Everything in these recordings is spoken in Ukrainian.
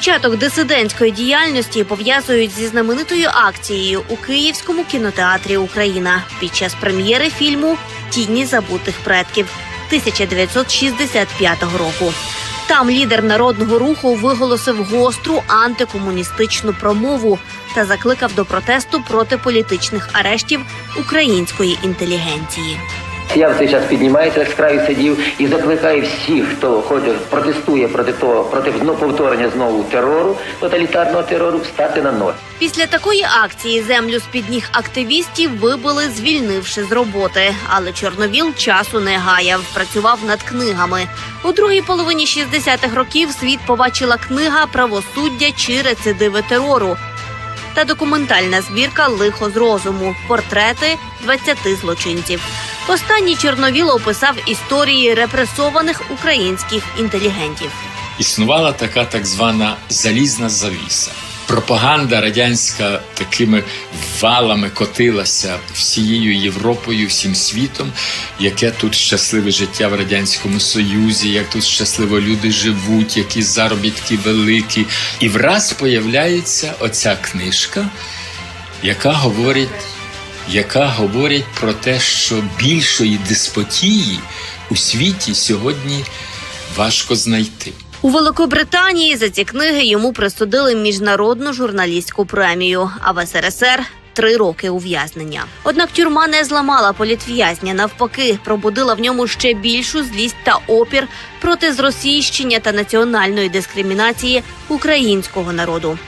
Початок дисидентської діяльності пов'язують зі знаменитою акцією у Київському кінотеатрі Україна під час прем'єри фільму Тіні забутих предків 1965 року. Там лідер народного руху виголосив гостру антикомуністичну промову та закликав до протесту проти політичних арештів української інтелігенції. Я в цей час піднімаюся з краю сидів і закликаю всіх, хто хоче протестує проти того, проти ну, повторення знову терору, тоталітарного терору, встати на ноги. Після такої акції землю з під ніг активістів вибили, звільнивши з роботи. Але Чорновіл часу не гаяв, працював над книгами. У другій половині 60-х років світ побачила книга Правосуддя чи рецидиви терору та документальна збірка Лихо з розуму портрети 20 злочинців. Останній Чорновіл описав історії репресованих українських інтелігентів. існувала така так звана залізна завіса. Пропаганда радянська такими валами котилася всією Європою, всім світом, яке тут щасливе життя в радянському союзі, як тут щасливо люди живуть, які заробітки великі. І враз появляється оця книжка, яка говорить, яка говорить про те, що більшої деспотії у світі сьогодні важко знайти. У Великобританії за ці книги йому присудили міжнародну журналістську премію, а в СРСР три роки ув'язнення. Однак тюрма не зламала політв'язня, навпаки, пробудила в ньому ще більшу злість та опір проти зросійщення та національної дискримінації українського народу.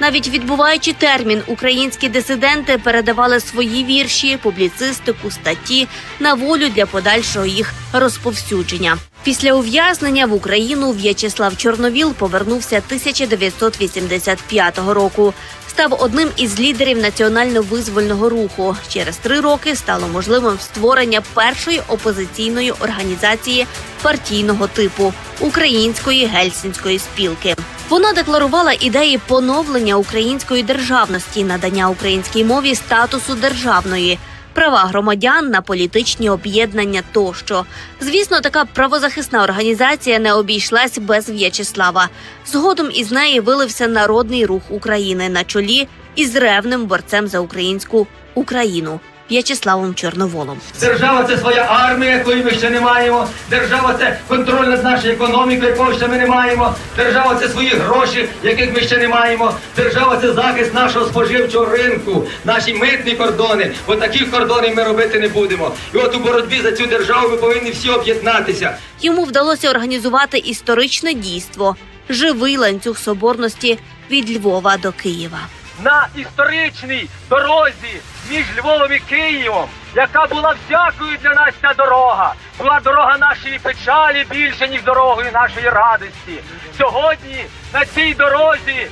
Навіть відбуваючи термін, українські дисиденти передавали свої вірші, публіцистику, статті на волю для подальшого їх розповсюдження. Після ув'язнення в Україну В'ячеслав Чорновіл повернувся 1985 року. Став одним із лідерів національно-визвольного руху. Через три роки стало можливим створення першої опозиційної організації партійного типу Української гельсінської спілки. Вона декларувала ідеї поновлення української державності, надання українській мові статусу державної. Права громадян на політичні об'єднання тощо. Звісно, така правозахисна організація не обійшлась без В'ячеслава. Згодом із неї вилився народний рух України на чолі із ревним борцем за українську Україну В'ячеславом Чорноволом. Держава це своя армія, якої ми ще не маємо. Держава це контроль над нашою економікою, якого ще ми не маємо. Держава це свої гроші, яких ми ще не маємо. Держава це захист нашого споживчого ринку, наші митні кордони. Бо таких кордонів ми робити не будемо. І от у боротьбі за цю державу ми повинні всі об'єднатися. Йому вдалося організувати історичне дійство, живий ланцюг соборності від Львова до Києва. на історичній дорозі між Львовом і Києвом, яка була всякою для нас ця дорога, була дорога нашої печалі більше, ніж дорогою нашої радості. Сьогодні на цій дорозі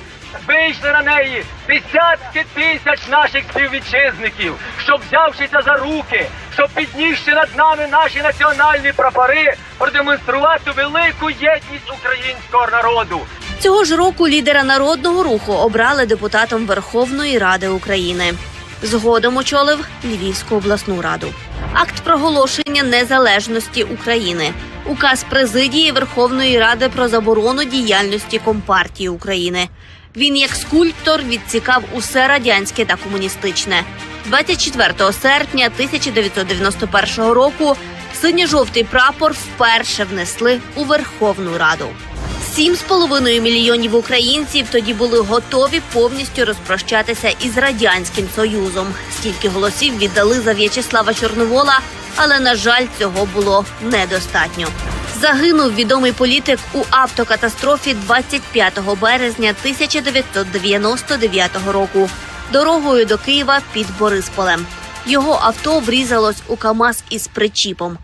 вийшли на неї десятки тисяч наших співвітчизників, щоб взявшися за руки, щоб піднісши над нами наші національні прапори, продемонструвати велику єдність українського народу. Цього ж року лідера народного руху обрали депутатом Верховної Ради України. Згодом очолив Львівську обласну раду. Акт проголошення незалежності України, указ президії Верховної Ради про заборону діяльності Компартії України. Він як скульптор відсікав усе радянське та комуністичне. 24 серпня 1991 року синьо-жовтий прапор вперше внесли у Верховну Раду. Сім з половиною мільйонів українців тоді були готові повністю розпрощатися із радянським союзом. Стільки голосів віддали за В'ячеслава Чорновола, але на жаль, цього було недостатньо. Загинув відомий політик у автокатастрофі 25 березня 1999 року дорогою до Києва під Борисполем. Його авто врізалось у КАМАЗ із причіпом.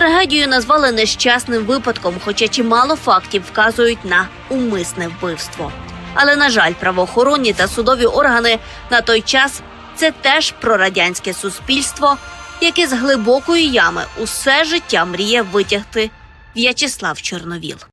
Трагедію назвали нещасним випадком, хоча чимало фактів вказують на умисне вбивство. Але на жаль, правоохоронні та судові органи на той час це теж прорадянське суспільство, яке з глибокої ями усе життя мріє витягти В'ячеслав Чорновіл.